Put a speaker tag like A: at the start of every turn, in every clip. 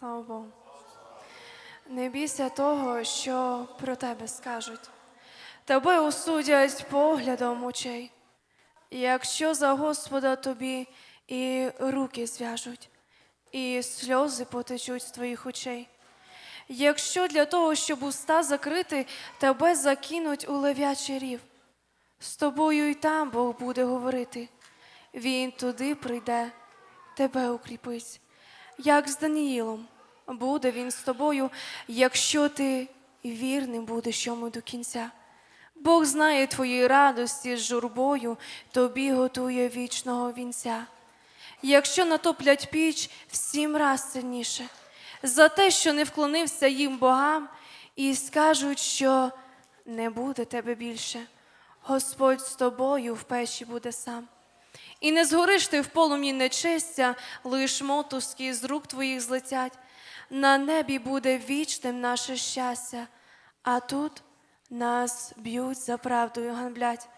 A: Слава Богу. Не бійся того, що про тебе скажуть. Тебе осудять поглядом очей. Якщо за Господа тобі і руки зв'яжуть, і сльози потечуть з твоїх очей. Якщо для того, щоб уста закрити, тебе закинуть у лев'ячий рів, з тобою і там Бог буде говорити. Він туди прийде, тебе укріпить, як з Даніїлом. Буде він з тобою, якщо ти вірним будеш йому до кінця. Бог знає твої радості з журбою, тобі готує вічного вінця. Якщо натоплять піч, всім раз сильніше, за те, що не вклонився їм богам, і скажуть, що не буде тебе більше. Господь з тобою в печі буде сам. І не згориш ти в полум'ї нечестя, лиш мотузки з рук твоїх злетять. На небі буде вічним наше щастя, а тут нас б'ють за правду і ганблять.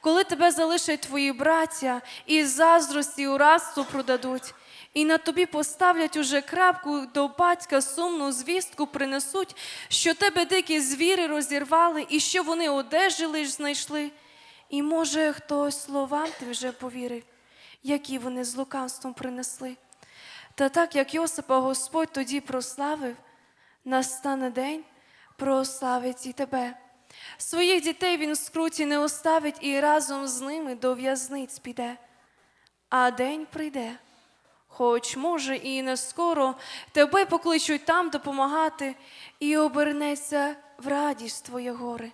A: Коли тебе залишать твої браття, і заздрості у рабство продадуть, і на тобі поставлять уже крапку до батька сумну звістку принесуть, що тебе дикі звіри розірвали, і що вони одежі лиш знайшли. І може хтось словам ти вже повірив, які вони з лукавством принесли. Та так як Йосипа Господь тоді прославив, настане день, прославить і тебе. Своїх дітей він скруті не оставить і разом з ними до в'язниць піде. А день прийде, хоч, може, і не скоро, тебе покличуть там допомагати, і обернеться в радість твоє горе,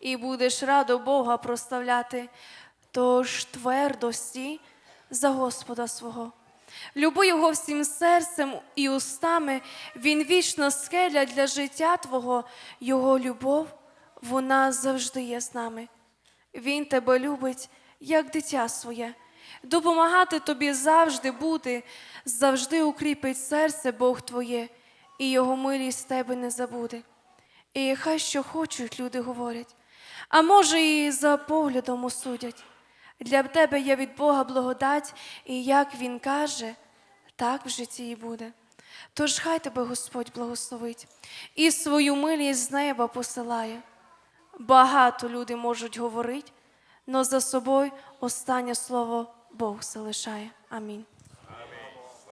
A: і будеш радо Бога прославляти, тож твердо стій за Господа свого. Люби його всім серцем і устами, він вічна скеля для життя Твого, Його любов, вона завжди є з нами. Він тебе любить, як дитя своє, допомагати тобі завжди бути, завжди укріпить серце Бог Твоє, і Його милість тебе не забуде. І хай що хочуть, люди говорять, а може, і за поглядом осудять. Для тебе є від Бога благодать, і як Він каже, так в житті і буде. Тож хай тебе Господь благословить і свою милість з неба посилає. Багато люди можуть говорити, но за собою останнє слово Бог залишає. Амінь.